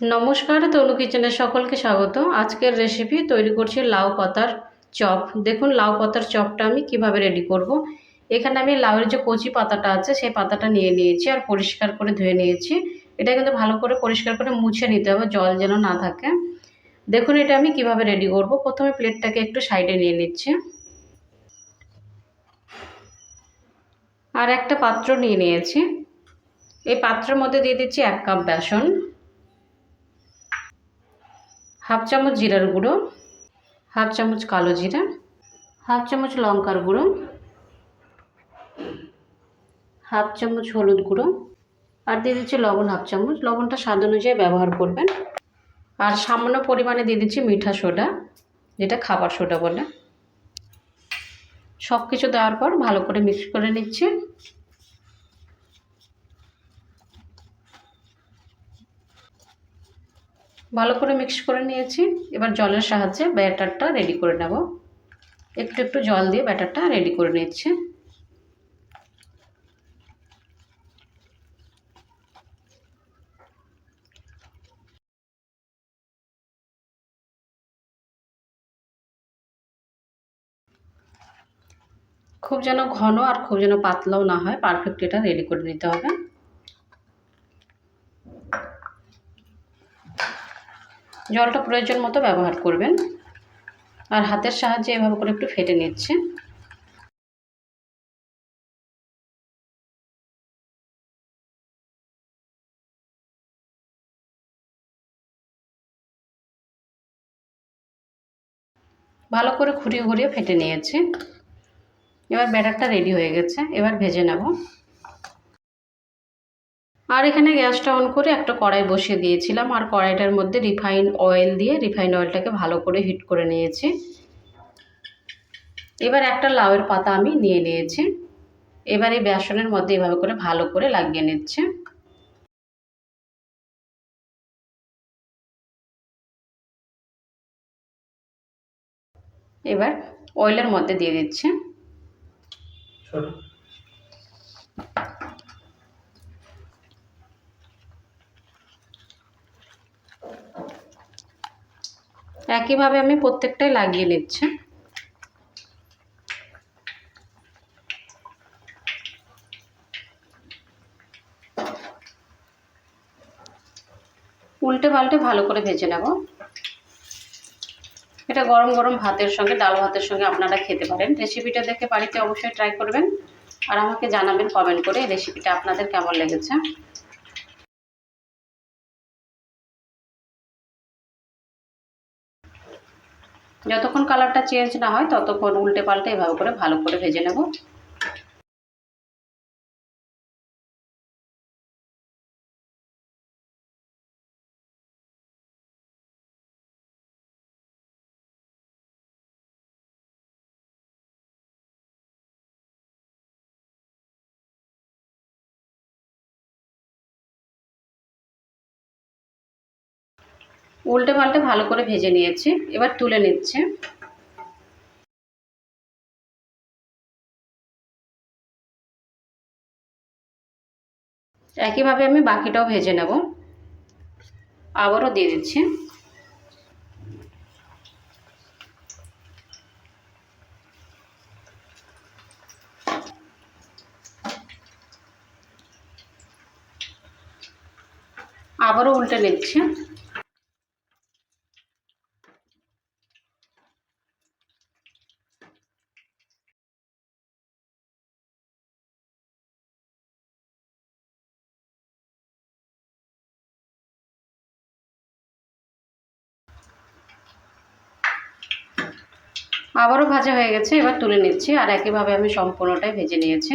নমস্কার, তনু কিচেনের সকলকে স্বাগত। আজকের রেসিপি তৈরি করছি লাউ পাতার চপ। দেখুন, লাউ পাতার চপটা আমি কীভাবে রেডি করব। এখানে আমি লাউয়ের যে কচি পাতাটা আছে, সেই পাতাটা নিয়ে নিয়েছি আর পরিষ্কার করে ধুয়ে নিয়েছি। এটা কিন্তু ভালো করে পরিষ্কার করে মুছে নিতে হবে, জল যেন না থাকে। দেখুন, এটা আমি কীভাবে রেডি করব। প্রথমে প্লেটটাকে একটু সাইডে নিয়ে নিচ্ছি। আর একটা পাত্র নিয়ে নিয়েছি। এই পাত্রের মধ্যে দিয়ে দিচ্ছি এক কাপ বেসন। হাফ চামচ জিরার গুঁড়ো, হাফ চামচ কালো জিরা, হাফ চামচ লঙ্কার গুঁড়ো, হাফ চামচ হলুদ গুঁড়ো আর দিয়ে দিচ্ছি লবণ হাফ চামচ। লবণটা স্বাদ অনুযায়ী ব্যবহার করবেন। আর সামান্য পরিমাণে দিয়ে দিচ্ছি মিঠা সোডা, যেটা খাবার সোডা বলে। সব কিছু দেওয়ার পর ভালো করে মিক্স করে নিচ্ছি। ভালো করে মিক্স করে নিয়েছি। এবার জলের সাহায্যে ব্যাটারটা রেডি করে নেব। একটু একটু জল দিয়ে ব্যাটারটা রেডি করে নিচ্ছি। খুব যেন ঘন আর খুব যেন পাতলাও না হয় পারফেক্ট এটা রেডি করে নিতে হবে। জলটা প্রয়োজন মতো ব্যবহার করবেন। আর হাতের সাহায্যে এভাবে করে একটু ফেটে নিচ্ছে। ভালো করে ঘুরিয়ে ঘুরিয়ে ফেটে নিয়েছি। এবার ব্যাটারটা রেডি হয়ে গেছে। এবার ভেজে নেব। আর এখানে গ্যাসটা অন করে একটা কড়াই বসিয়ে দিয়েছিলাম। আর কড়াইটার মধ্যে রিফাইন অয়েল দিয়ে রিফাইন অয়েলটাকে ভালো করে হিট করে নিয়েছি। এবার একটা লাউয়ের পাতা আমি নিয়ে নিয়েছি। এবার এই বেসনের মধ্যে এভাবে করে ভালো করে লাগিয়ে নিচ্ছে। এবার অয়েলের মধ্যে দিয়ে দিচ্ছে। একইভাবে আমি প্রত্যেকটাই লাগিয়ে নিচ্ছি। উল্টে পাল্টে ভালো করে ভেজে নেব। এটা গরম গরম ভাতের সঙ্গে, ডাল ভাতের সঙ্গে আপনারা খেতে পারেন। রেসিপিটা দেখে বাড়িতে অবশ্যই ট্রাই করবেন। আর আমাকে জানাবেন, কমেন্ট করে এই রেসিপিটা আপনাদের কেমন লেগেছে। যতক্ষণ কালারটা চেঞ্জ না হয় ততক্ষণ উল্টে পাল্টে এভাবে করে ভালো করে ভেজে নেব। উল্টে পাল্টে ভালো করে ভেজে নিয়েছি, এবার তুলে নিচ্ছে। একইভাবে আমি বাকিটাও ভেজে নেব। আবারও দিয়ে দিচ্ছি। আবারও উল্টে নিচ্ছে। আবারও ভাজা হয়ে গেছে এবার তুলে নিচ্ছি। আর একইভাবে আমি সম্পূর্ণটাই ভেজে নিয়েছি।